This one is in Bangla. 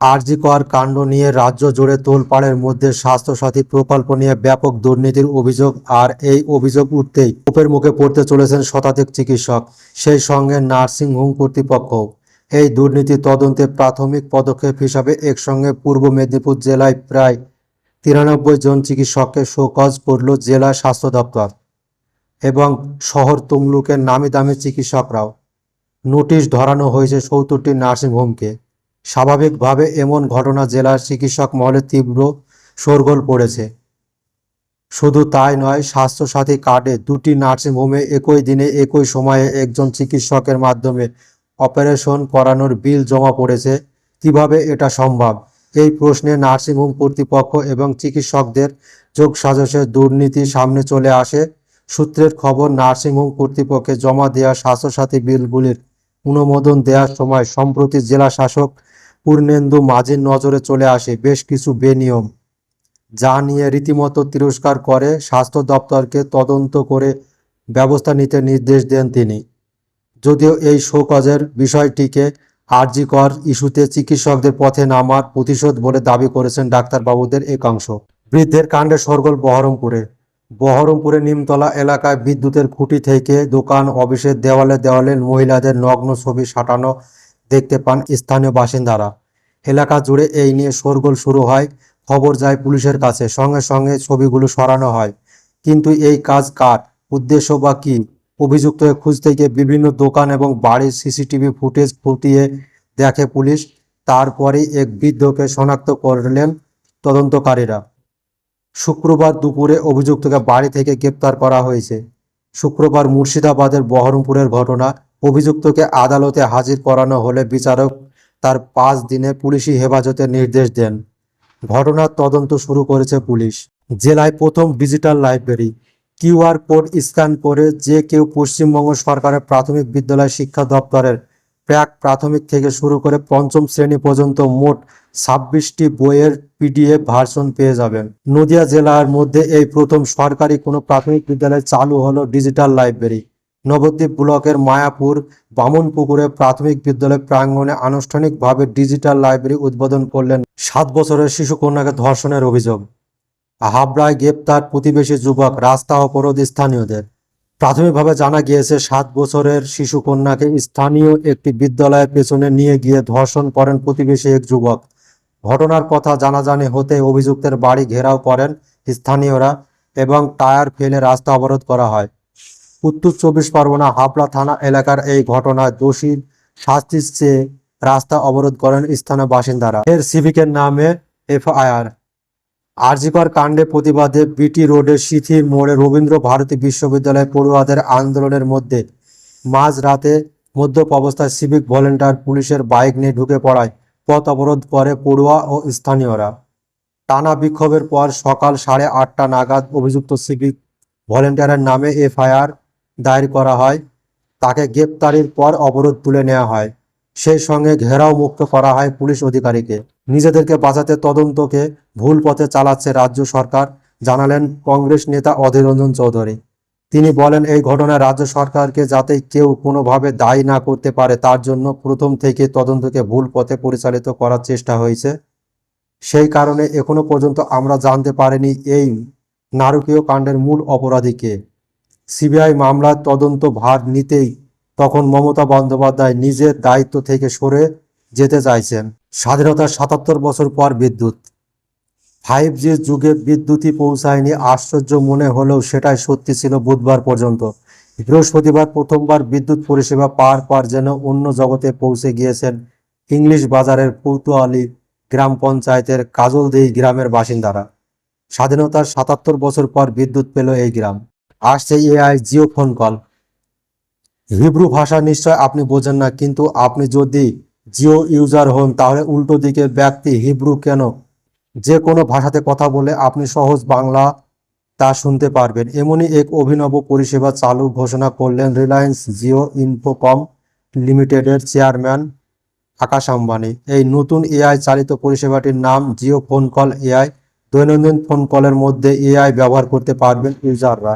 আরজিকর কাণ্ড নিয়ে রাজ্য জুড়ে তোলপাড়ের মধ্যে স্বাস্থ্যসাথী প্রকল্প নিয়ে ব্যাপক দুর্নীতির অভিযোগ, আর এই অভিযোগ উঠতেই কোপের মুখে পড়তে চলেছেন শতাধিক চিকিৎসক, সেই সঙ্গে নার্সিংহোম কর্তৃপক্ষ। এই দুর্নীতি তদন্তে প্রাথমিক পদক্ষেপ হিসাবে একসঙ্গে পূর্ব মেদিনীপুর জেলায় প্রায় তিরানব্বই জন চিকিৎসককে শোকজ করল জেলা স্বাস্থ্য দপ্তর এবং শহর তমলুকের নামি দামি চিকিৎসকরাও। নোটিশ ধরানো হয়েছে সত্তরটি নার্সিংহোমকে। স্বাভাবিকভাবে এমন ঘটনা জেলার চিকিৎসক মহলে তীব্র শোরগোল পড়েছে। শুধু তাই নয়, স্বাস্থ্যসাথী কার্ডে দুটি নার্সিংহোমে একই দিনে একই সময়ে একজন চিকিৎসকের মাধ্যমে অপারেশন করানোর বিল জমা পড়েছে। কীভাবে এটা সম্ভব? এই প্রশ্নে নার্সিংহোম কর্তৃপক্ষ এবং চিকিৎসকদের যোগসাজশে দুর্নীতি সামনে চলে আসে। সূত্রের খবর, নার্সিংহোম কর্তৃপক্ষে জমা দেওয়া স্বাস্থ্যসাথী বিলগুলির অনুমোদন দেওয়ার সময় সম্প্রতি জেলা শাসক পূর্ণেন্দু মাঝির নজরে চলে আসে বেশ কিছু বেনিয়ম। যা নিয়ে রীতিমতো তিরস্কার করে স্বাস্থ্য দপ্তরকে তদন্ত করে ব্যবস্থা নিতে নির্দেশ দেন তিনি। যদিও এই শোকজের বিষয়টিকে আরজিকর ইস্যুতে চিকিৎসকদের পথে নামার প্রতিশোধ বলে দাবি করেছেন ডাক্তারবাবুদের একাংশ। বৃদ্ধের কাণ্ডে সরগোল বহরমপুরে। বহরমপুরে নিমতলা এলাকায় বিদ্যুতের খুঁটি থেকে দোকান, অফিসের দেওয়ালে দেওয়ালে মহিলাদের নগ্ন ছবি সাঁটানো দেখতে পান স্থানীয় বাসিন্দারা। এলাকা জুড়ে এই নিয়ে শোরগোল শুরু হয়। খবর যায় পুলিশের কাছে। সঙ্গে সঙ্গে ছবিগুলো সরানো হয়। কিন্তু এই কাজ কার? উদ্দেশ্য বা কি? অভিযুক্ত খুঁজতে গিয়ে বিভিন্ন দোকান এবং বাড়ির সিসিটিভি ফুটেজ ফুটিয়ে দেখে পুলিশ। তারপরে এক বৃদ্ধকে শনাক্ত করলেন তদন্তকারীরা। শুক্রবার দুপুরে অভিযুক্তকে বাড়ি থেকে গ্রেপ্তার করা হয়েছে। শুক্রবার মুর্শিদাবাদের বহরমপুরের ঘটনা অভিযুক্তকে আদালতে হাজির করানো হলে বিচারক তার পাঁচ দিনে পুলিশি হেফাজতের নির্দেশ দেন। ঘটনার তদন্ত শুরু করেছে পুলিশ। জেলায় প্রথম digital library QR code scan করে যে কেউ পশ্চিমবঙ্গ সরকারের প্রাথমিক বিদ্যালয় শিক্ষা দপ্তরের প্রাক প্রাথমিক থেকে শুরু করে পঞ্চম শ্রেণি পর্যন্ত মোট ছাব্বিশটি বইয়ের পিডিএফ ভার্সন পেয়ে যাবেন। নদিয়া জেলার মধ্যে এই প্রথম সরকারি কোনো প্রাথমিক বিদ্যালয় চালু হলো ডিজিটাল লাইব্রেরি। নবদ্বীপ ব্লকের মায়াপুর বামনপুকুরে প্রাথমিক বিদ্যালয় প্রাঙ্গণে আনুষ্ঠানিকভাবে ডিজিটাল লাইব্রেরি উদ্বোধন করলেন সাত বছরের শিশু কন্যাকে ধর্ষণের অভিযোগ। হাবড়ায় গ্রেপ্তার প্রতিবেশী যুবক, রাস্তা অবরোধ স্থানীয়দের। প্রাথমিকভাবে জানা গিয়েছে, সাত বছরের শিশু কন্যাকে স্থানীয় একটি বিদ্যালয়ের পেছনে নিয়ে গিয়ে ধর্ষণ করেন প্রতিবেশী এক যুবক। ঘটনার কথা জানাজানি হতে অভিযুক্তের বাড়ি ঘেরাও করেন স্থানীয়রা এবং টায়ার ফেলে রাস্তা অবরোধ করা হয়। উত্তর চব্বিশ পরগনা হাবড়া থানা এলাকার এই ঘটনায় দোষীর শাস্তির চেয়ে রাস্তা অবরোধ করেন স্থানীয় বাসিন্দারা। এর সিভিকের নামে এফআইআর। আরজিকর কাণ্ডে প্রতিবাদে বিটি রোডের সিথির মোড়ে রবীন্দ্র ভারতী বিশ্ববিদ্যালয় পড়ুয়াদের আন্দোলনের মধ্যে মাঝ রাতে মদ্যপ অবস্থায় সিভিক ভলেন্টিয়ার পুলিশের বাইক নিয়ে ঢুকে পড়ায় পথ অবরোধ করে পড়ুয়া ও স্থানীয়রা। টানা বিক্ষোভের পর সকাল সাড়ে আটটা নাগাদ অভিযুক্ত সিভিক ভলেন্টিয়ারের নামে এফআইআর দায়ের করা হয়। তাকে গ্রেপ্তারির পর অবরোধ তুলে নেওয়া হয়। সেই সঙ্গে ঘেরাও মুক্ত করা হয় পুলিশ অধিকারীকে। নিজেদেরকে বাঁচাতে তদন্তকে ভুল পথে চালাচ্ছে রাজ্য সরকার, জানালেন কংগ্রেস নেতা অধীর রঞ্জন চৌধুরী। তিনি বলেন, এই ঘটনায় রাজ্য সরকারকে যাতে কেউ কোনোভাবে দায়ী না করতে পারে, তার জন্য প্রথম থেকে তদন্তকে ভুল পথে পরিচালিত করার চেষ্টা হয়েছে। সেই কারণে এখনও পর্যন্ত আমরা জানতে পারিনি এই নারকীয় কাণ্ডের মূল অপরাধী কে। সিবিআই মামলার তদন্ত ভার নিতেই তখন মমতা বন্দ্যোপাধ্যায় নিজের দায়িত্ব থেকে সরে যেতে চাইছেন। স্বাধীনতার সাতাত্তর বছর পর বিদ্যুৎ। ফাইভ জির যুগে বিদ্যুৎই পৌঁছায়নি, আশ্চর্য মনে হলেও সেটাই সত্যি ছিল বুধবার পর্যন্ত। বৃহস্পতিবার প্রথমবার বিদ্যুৎ পরিষেবা পার পার যেন অন্য জগতে পৌঁছে গিয়েছেন ইংলিশ বাজারের কৌতোয়ালি গ্রাম পঞ্চায়েতের কাজলদেই গ্রামের বাসিন্দারা। স্বাধীনতার সাতাত্তর বছর পর বিদ্যুৎ পেল এই গ্রাম। আসছে AI Jio phone call. Hebrew ভাষা নিশ্চয় আপনি বোঝেন না, কিন্তু আপনি যদি জিও ইউজার হন, তাহলে উল্টো দিকের ব্যক্তি হিব্রু কেন? যে কোনো ভাষাতে কথা বলে আপনি সহজ বাংলা তা শুনতে পারবেন। এমনই এক অভিনব পরিষেবা চালু ঘোষণা করলেন রিলায়েন্স জিও ইনফোকম লিমিটেডের চেয়ারম্যান আকাশ আম্বানি। এই নতুন এআই চালিত পরিষেবাটির নাম জিও ফোন কল এআই দৈনন্দিন ফোন কলের মধ্যে এআই ব্যবহার করতে পারবেন ইউজাররা।